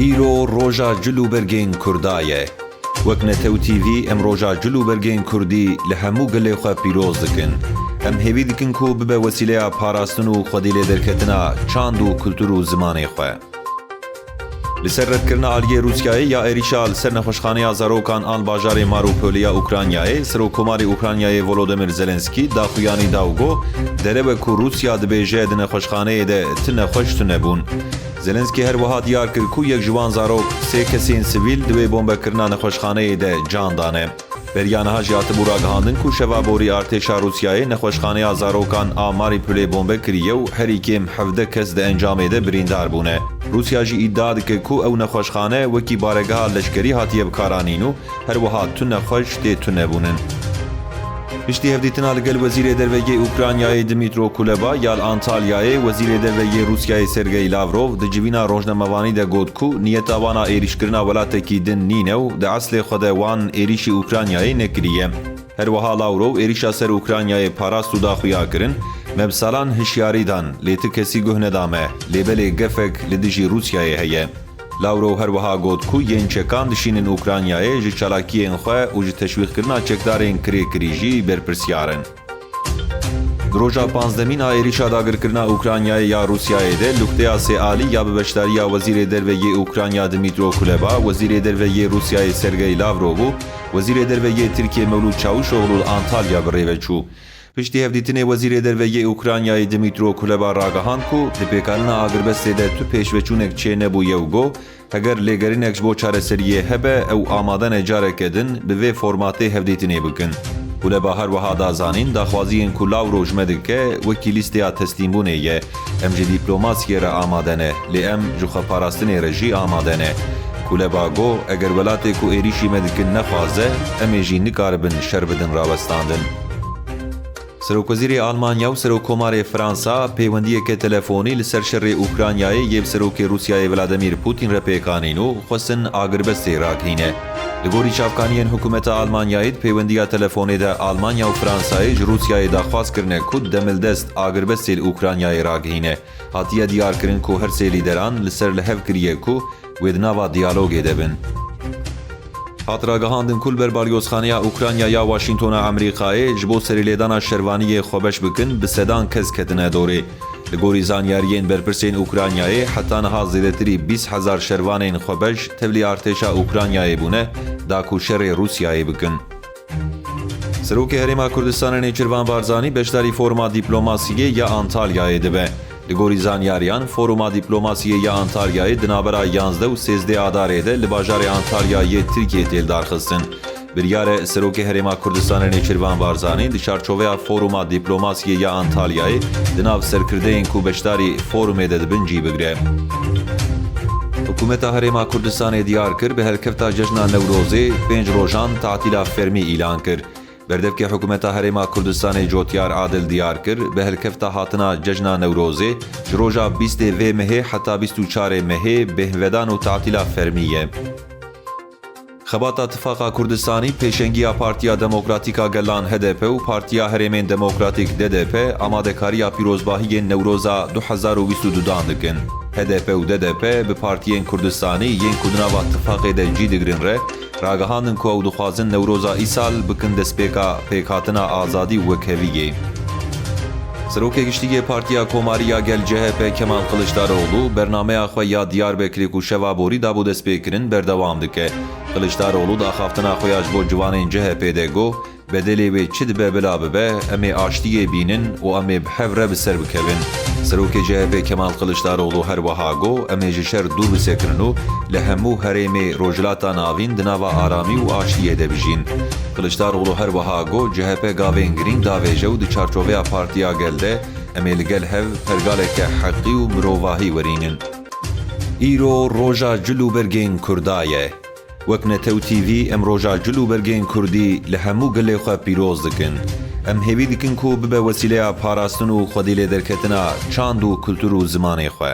ئیرۆ ڕۆژە جل و بەرگین کوردایە وەک نەتەو تیV ئەم ڕۆژە جل و بەرگین کوردی لە هەموو گەلێخوا پیرۆز دکن ئەم هێوی دکن و ببە وەسیلەیە پاراستن و خودی Լսերդ կրնա Ալիերուսիայի յա Էրիշալ Սերնախոշխանի Ազարոկան անբաժարի Մարուփոլիա Ուկրաինայի Սրոկոմարի Ուկրաինայի Վոլոդեմիր Զելենսկի Դախույանի Դաուգո դերևը կու Ռուսիա դբեժե դնախոշխանի դե տնախոշ տունեբուն Զելենսկի հեր վահատ յար կրկու եկ ժվան զարոկ սեկեսին սիվիլ դվե բոմբա կրնա նախոշխանի դե ջանդանե Բերյանահաժ յատբուրակ հանդն կու շևաբորի արտեշա Ռուսիայի նախոշխանի Ազարոկան ամարի փուլե բոմբե կրիե ու հերիկեմ 17 կես դե անջամեդե բրինդար բունե روسیا جی که دکه اون او و کی بارگاه لشکری هاتیه بکارانینو هر وها تو نخوش ده تو نبونن پشتی هفته تنها لگل وزیر دروی اوکراینیای دمیترو کولبا یا آنتالیای وزیر دروی روسیای سرگئی لاوروف د جوینا روزنامه‌وانی د گوت کو نیت اوانا ایریشکرنا ولاته کی دن نینو د اصل خود وان ایریش اوکراینیای نکریه هر وها لاوروف ایریشا سر اوکراینیای پاراستو داخویا کرن Mebsalan hişyarî dan lê ti kesî guh nedame lêbelê gefek li dijî Rûsyayê heye. Lavrov her wiha got ku yênçekan dişînin Ukraynayê ji çalakiyên xwe û ji teşwîqkirina çekdarên kirêkirî jî berpirsiyar in. Di roja panzdemîn a êrişa dagirkirina Ukraynayê ya Rûsyayê de lukteya sê alî ya bi beşdariya Wezîrê Derveyê Ukrayna Dmitro Kuleba, Wezîrê Derveyê Rûsyayê Sergey Lavrov û Wezîrê Derveyê Tirkiye Mevlûd Çavuşoğlu Antalya birêve çû. Piştî hevdîtinê Wezîrê Derveyê Ukraynayê Dmîtro Kuleba ragahan ku di pêkanina Agirbestê de tu pêşveçûnek çê nebûye û got heger lêgerînek ji bo çareseriyê hebe ew amade ne careke din bi vê formatê hevdîtinê bikin. Kuleba herweha da zanîn daxwaziyên ku Lawro ji me dike wekî lîsteya teslîmbûnê ye em ji dîplomasiyê re amade ne lê em ji xweparastinê re jî amade ne. Kuleba got eger welatê ku êrîşî me dikin nexwaze em ê jî nikaribin. Serokvezîrê Almanya û Serokkomarê Fransa peywendiyeke telefonî li ser şerê Ukraynayê yê Serokê Rusyayê Vladimir Putin re pêkanîn û xwestin agirbestê rakîne. Li gorî çavkaniyên hikûmeta Almanyayê peywendiya telefonê de Almanya û Fransayê ji Rusyayê daxwaz kirine ku demildest agirbestê li Ukraynayê ragihîne. Hatiye diyarkirin ku her sê bin. Hatragahandin kul ber balyozxaneya Ukrayna ya Washingtona Amerîkayê ji bo serîlêdana şervaniyê xwebeş bikin bi sedan kes ketine dorê. Li gorî zanyariyên berpirsên Ukraynayê heta niha zêdetirî 20 hezar şervanên xwebeş tevlî artêşa Ukraynayê bûne da ku şerê Rusyayê bikin. Serokê Herêma Kurdistanê Nêçirvan Barzanî beşdarî forma dîplomasiyê ya Antalyayê dibe. Li gorî zanyariyan foruma dîplomasiyê ya Antalyayê di navbera 11 û 13 adarê de li bajarê Antalyayê Tirkiye têl darxistin. Biryare Serokê Herêma Kurdistanê Nêçirvan Barzanî di çarçoveya foruma dîplomasiyê ya Antalyayê di nav serkirdeyên ku beşdarî forumê de dibin cî bigire. Hikûmeta Herêma Kurdistanê diyar kir bi helkefta cejna Newrozê pênc rojan tatîla fermî îlan kir. Berdevkê hikûmeta Herêma Kurdistanê Cotyar Adil diyar kir bi helkefta hatina cejna Newrozê ji roja 20 vê mehê heta 24 mehê bêhvedan û tatîla fermî ye. Xebata Tifaka Kurdistanî pêşengiya Partiya Demokratîka Gelan HDP û Partiya Herêmên Demokratîk DDP amadekariya pîrozbahiyên Newroza 2022 dan dikin. HDP û DDP bi partiyên Kurdistanî yên ku di nava tifaqê de cî digirin re ragihandin ku ew dixwazin Newroza îsal bikin destpêka pêkhatina azadî û wekheviyê. Serokê Giştîgê Partiya Komariya Gel CHP Kemal Kılıçdaroğlu bernameya xwe ya Diyarbekirê ku şevaborî dabû destpêkirin berdewam dike. Kılıçdaroğlu daxaftina xwe ya ji bo ciwanên CHP de got bedelê wê çi dibe bila bibe em ê aştiyê bînin û em ê bi ser bikevin. Serokê CHP Kemal Kılıçdaroğlu herwiha got em ê ji şer dûr bisekirin û li hemû herêmê rojilata navîn di nava aramî û aştiyê de bijîn. Kılıçdaroğlu herwiha got CHP gavên girîng davêje û di çarçoveya Partiya Gel de em ê li gel hev pergaleke heqî û mirovahî werînin. Îro roja cil û bergên Kurdaye. Wek Netew TV em roja cil û bergên Kurdî li hemû gelê xwe pîroz dikin. Em hêvî dikin ku bibe wesîleya parastin û xwedî lê derketina çand û kultur û zimanê xwe.